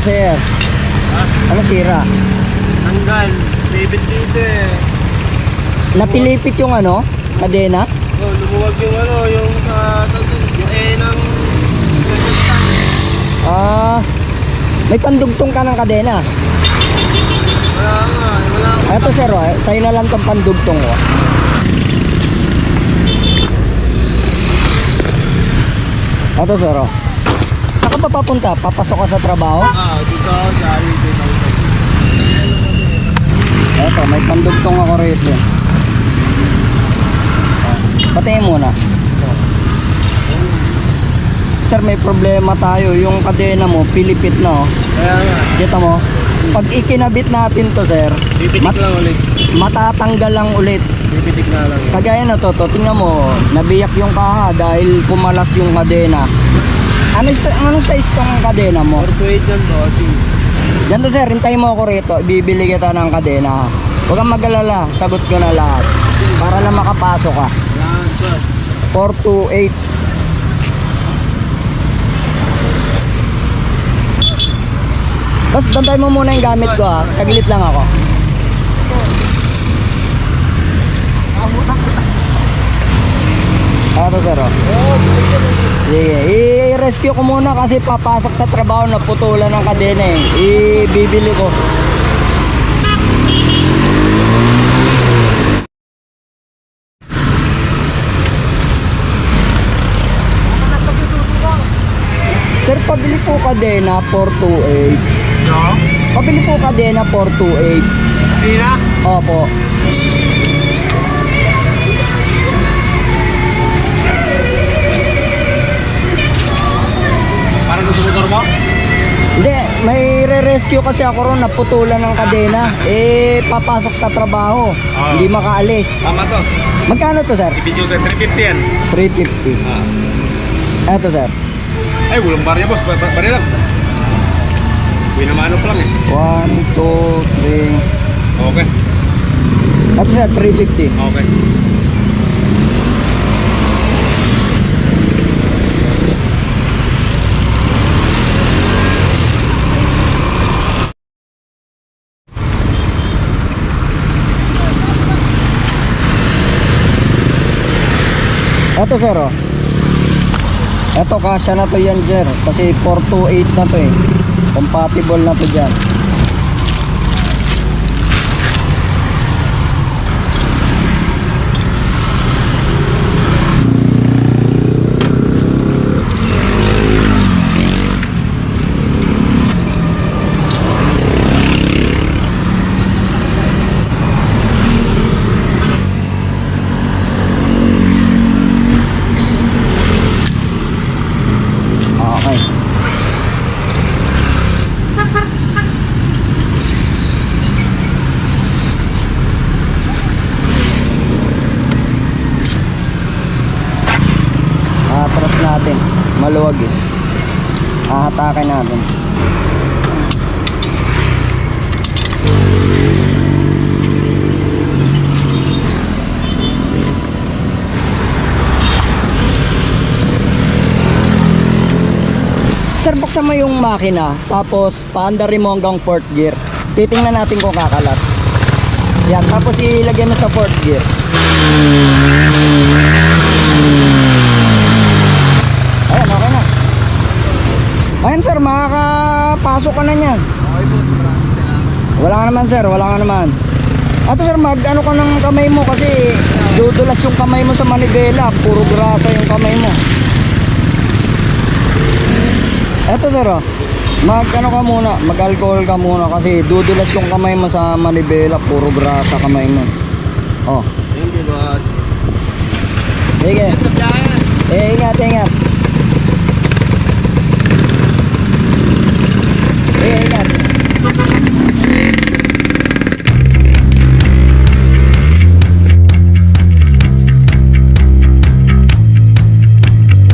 sira, sir? Ha? Ano sira? Tanggal. Bibit dito eh. Napilipit yung ano? Kadena? Oh, lumuwag yung ano, yung sa... Yung E ng... Ah, may pandugtong ka ng kadena. Wala nga, wala nga. Ito sir, oh, sa'yo na lang tong pandugtong ko. Ito sir, oh. Ka papunta? Papasok ka sa trabaho? Ah, dito sa highway dito. Ito, may pandugtong ako rito. Patayin muna. Sir, may problema tayo. Yung kadena mo, pilipit na oh. Kaya nga, Kita mo? Pag ikinabit natin to, sir, bibitik mat- lang ulit. matatanggal lang ulit. Bibitik na lang. yan. Kagaya na to, to, tingnan mo, nabiyak yung kaha dahil pumalas yung kadena. Ano anong size tong kadena mo? 428 yan, bossing. Ganito sir, hintayin mo ako rito, bibili kita ng kadena. Huwag kang mag-alala, sagot ko na lahat. Para lang makapasok ka. Yan, sir. 428. Bas, bantay mo muna yung gamit ko ha. Saglit lang ako. Ito sir oh. Sige, i-rescue ko muna kasi papasok sa trabaho na putulan ng kadena eh. Ibibili ko. Sir, pabili po kadena 428. No? Pabili po kadena 428. Hindi na? Opo. May re-rescue kasi ako ron, naputulan ng kadena. Eh, papasok sa trabaho. Ah. Hindi makaalis. Tama to. Magkano to, sir? Ibidyo sa 350 yan. 350. Ah. Eto, sir. Ay, walang barya boss. Bar bar- barya lang. Winamano pa lang eh. 1, 2, 3. Okay. Eto, sir, 350. Okay. Eto, sir, oh. Eto, kasya na to yan, sir. Kasi 428 na to eh. Compatible na to dyan. Okay. Atras natin. Maluwag eh. Ahatakin natin. Sir, buksan mo yung makina, tapos paandarin mo hanggang fourth gear. Titingnan natin kung kakalat. Yan, tapos ilagay mo sa fourth gear. Ayan, okay na. Ayan sir, makakapasok ka na niyan. Okay. Maraming salamat. Wala ka naman sir, wala ka naman. Ato sir, mag ano ka ng kamay mo kasi dudulas yung kamay mo sa manibela. Puro grasa yung kamay mo. Eto sir, oh. mag ano ka muna, mag alcohol ka muna kasi dudulas yung kamay mo sa manibela. Puro grasa kamay mo. Oh, Thank you boss. sige. Eh, ingat, ingat.